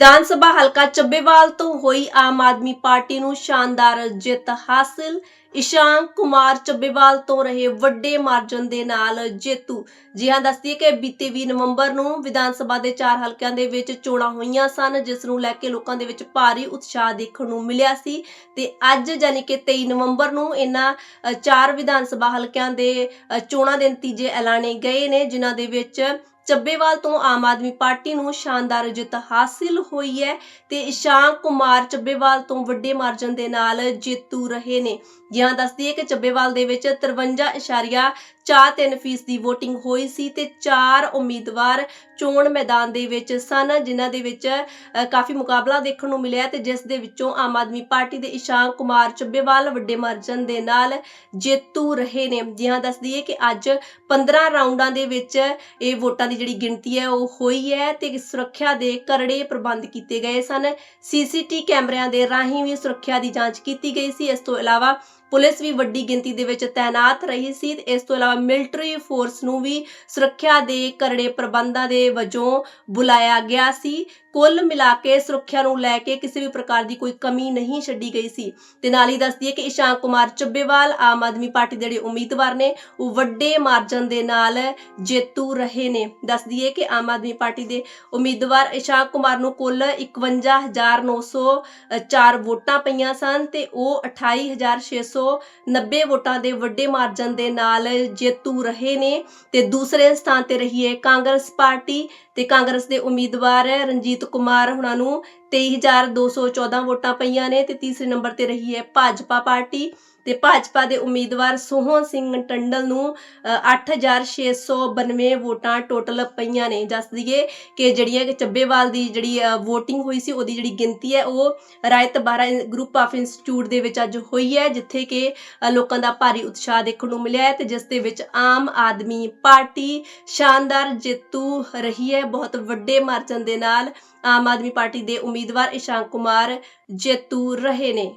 ਵਿਧਾਨ ਸਭਾ ਹਲਕਾ ਚੱਬੇਵਾਲ ਤੋਂ ਹੋਈ ਆਮ ਆਦਮੀ ਪਾਰਟੀ ਨੂੰ ਸ਼ਾਨਦਾਰ ਜਿੱਤ ਹਾਸਲ। ਇਸ਼ਾਂਕ ਕੁਮਾਰ ਚੱਬੇਵਾਲ ਤੋਂ ਰਹੇ ਵੱਡੇ ਮਾਰਜਨ ਦੇ ਨਾਲ ਜੇਤੂ। ਜੀ ਹਾਂ ਦੱਸਦੀ ਕਿ ਬੀਤੇ 20 ਨਵੰਬਰ ਨੂੰ ਵਿਧਾਨ ਸਭਾ ਦੇ ਚਾਰ ਹਲਕਿਆਂ ਦੇ ਵਿੱਚ ਚੋਣਾਂ ਹੋਈਆਂ ਸਨ, ਜਿਸ ਨੂੰ ਲੈ ਕੇ ਲੋਕਾਂ ਦੇ ਵਿੱਚ ਭਾਰੀ ਉਤਸ਼ਾਹ ਦੇਖਣ ਨੂੰ ਮਿਲਿਆ ਸੀ। ਤੇ ਅੱਜ ਯਾਨੀ ਕਿ 23 ਨਵੰਬਰ ਨੂੰ ਇਹਨਾਂ ਚਾਰ ਵਿਧਾਨ ਸਭਾ ਹਲਕਿਆਂ ਦੇ ਚੋਣਾਂ ਦੇ ਨਤੀਜੇ ਐਲਾਨੇ ਗਏ ਨੇ, ਜਿਨ੍ਹਾਂ ਦੇ ਵਿੱਚ ਚੱਬੇਵਾਲ ਤੋਂ ਆਮ ਆਦਮੀ ਪਾਰਟੀ ਨੂੰ ਸ਼ਾਨਦਾਰ ਜਿੱਤ ਹਾਸਿਲ ਹੋਈ ਹੈ ਤੇ ਇਸ਼ਾਨ ਕੁਮਾਰ ਚੱਬੇਵਾਲ ਤੋਂ ਵੱਡੇ ਮਾਰਜਨ ਦੇ ਨਾਲ ਜੇਤੂ ਰਹੇ ਨੇ। ਜਿਹਾਂ ਦੱਸਦੀ ਹੈ ਕਿ ਚੱਬੇਵਾਲ ਦੇ ਵਿੱਚ 53.7 4-3% ਦੀ VOTING ਹੋਈ ਸੀ ਤੇ 4 ਉਮੀਦਵਾਰ ਚੋਣ ਮੈਦਾਨ ਦੇ ਵਿੱਚ ਸਨ, ਜਿਨ੍ਹਾਂ ਦੇ ਵਿੱਚ ਕਾਫੀ ਮੁਕਾਬਲਾ ਦੇਖਣ ਨੂੰ ਮਿਲਿਆ ਤੇ ਜਿਸ ਦੇ ਵਿੱਚੋਂ ਆਮ ਆਦਮੀ ਪਾਰਟੀ ਦੇ ਇਸ਼ਾਨ ਕੁਮਾਰ ਚੱਬੇਵਾਲ ਵੱਡੇ ਮਰਜਨ ਦੇ ਨਾਲ ਜੇਤੂ ਰਹੇ ਨੇ। ਜਿਹਾਂ ਦੱਸ ਦਈਏ ਕਿ ਅੱਜ 15 ਰਾਉਂਡਾਂ ਦੇ ਵਿੱਚ ਇਹ ਵੋਟਾਂ ਦੀ ਜਿਹੜੀ ਗਿਣਤੀ ਹੈ ਉਹ ਹੋਈ ਹੈ ਤੇ ਸੁਰੱਖਿਆ ਦੇ ਕਰੜੇ ਪ੍ਰਬੰਧ ਕੀਤੇ ਗਏ ਸਨ। ਸੀਸੀਟੀ ਕੈਮਰਿਆਂ ਦੇ ਰਾਹੀਂ ਵੀ ਸੁਰੱਖਿਆ ਦੀ ਜਾਂਚ ਕੀਤੀ ਗਈ ਸੀ। ਇਸ ਤੋਂ ਇਲਾਵਾ ਪੁਲਿਸ ਵੀ ਵੱਡੀ ਗਿਣਤੀ ਦੇ ਵਿੱਚ ਤਾਇਨਾਤ ਰਹੀ ਸੀ ਇਸ ਤੋਂ ਇਲਾਵਾ ਮਿਲਟਰੀ ਫੋਰਸ ਨੂੰ ਵੀ ਸੁਰੱਖਿਆ ਦੇ ਕਰੜੇ ਪ੍ਰਬੰਧਾਂ ਦੇ ਵਜੋਂ ਬੁਲਾਇਆ ਗਿਆ ਸੀ। ਕੁੱਲ ਮਿਲਾ ਕੇ ਸੁਰੱਖਿਆ ਨੂੰ ਲੈ ਕੇ ਕਿਸੇ ਵੀ ਪ੍ਰਕਾਰ ਦੀ ਕੋਈ ਕਮੀ ਨਹੀਂ ਛੱਡੀ ਗਈ ਸੀ। ਤੇ ਨਾਲ ਹੀ ਦੱਸਦੀ ਹੈ ਕਿ ਇਸ਼ਾਂਕ ਕੁਮਾਰ ਚੱਬੇਵਾਲ ਆਮ ਆਦਮੀ ਪਾਰਟੀ ਦੇ ਜਿਹੜੇ ਉਮੀਦਵਾਰ ਨੇ, ਉਹ ਵੱਡੇ ਮਾਰਜਨ ਦੇ ਨਾਲ ਜੇਤੂ ਰਹੇ ਨੇ। ਦੱਸਦੀ ਹੈ ਕਿ ਆਮ ਆਦਮੀ ਪਾਰਟੀ ਦੇ ਉਮੀਦਵਾਰ ਇਸ਼ਾਕ ਕੁਮਾਰ ਨੂੰ ਕੁੱਲ 51904 ਵੋਟਾਂ ਪਈਆਂ ਸਨ ਤੇ ਉਹ 28690 ਵੋਟਾਂ ਦੇ ਵੱਡੇ ਮਾਰਜਨ ਦੇ ਨਾਲ ਜੇਤੂ ਰਹੇ ਨੇ, ਤੇ ਦੂਸਰੇ ਸਥਾਨ ਤੇ ਰਹੀ ਹੈ ਕਾਂਗਰਸ ਪਾਰਟੀ, ਤੇ ਕਾਂਗਰਸ ਦੇ ਉਮੀਦਵਾਰ ਰਣਜੀਤ ਕੁਮਾਰ ਹੁਣਾਂ ਨੂੰ 23214 ਵੋਟਾਂ ਪਈਆਂ ਨੇ ਤੇ ਤੀਸਰੇ ਨੰਬਰ ਤੇ ਰਹੀ ਹੈ ਭਾਜਪਾ ਪਾਰਟੀ। ਤੇ ਭਾਜਪਾ ਦੇ ਉਮੀਦਵਾਰ ਸੋਹਣ ਸਿੰਘ ਟੰਡਲ ਨੂੰ ਅ, 8692 ਵੋਟਾਂ ਟੋਟਲ ਪਈਆਂ ਨੇ। ਦੱਸ ਦਈਏ ਕਿ ਜਿਹੜੀਆਂ ਕਿ ਚੱਬੇਵਾਲ ਦੀ ਜਿਹੜੀ VOTING ਹੋਈ ਸੀ ਉਹਦੀ ਜਿਹੜੀ ਗਿਣਤੀ ਹੈ ਉਹ ਰਾਇਤ 12 ਗਰੁੱਪ ਆਫ ਇੰਸਟੀਚਿਊਟ ਦੇ ਵਿੱਚ ਅੱਜ ਹੋਈ ਹੈ ਜਿੱਥੇ ਕਿ ਲੋਕਾਂ ਦਾ ਭਾਰੀ ਉਤਸ਼ਾਹ ਦੇਖਣ ਨੂੰ ਮਿਲਿਆ ਹੈ ਤੇ ਜਿਸ ਦੇ ਵਿੱਚ ਆਮ ਆਦਮੀ ਪਾਰਟੀ ਸ਼ਾਨਦਾਰ ਜੇਤੂ ਰਹੀ ਹੈ। ਬਹੁਤ ਵੱਡੇ ਮਾਰਜਨ ਦੇ ਨਾਲ ਆਮ ਆਦਮੀ ਪਾਰਟੀ ਦੇ ਉਮੀਦਵਾਰ ਇਸ਼ਾਂਕ ਕੁਮਾਰ ਜੇਤੂ ਰਹੇ ਨੇ।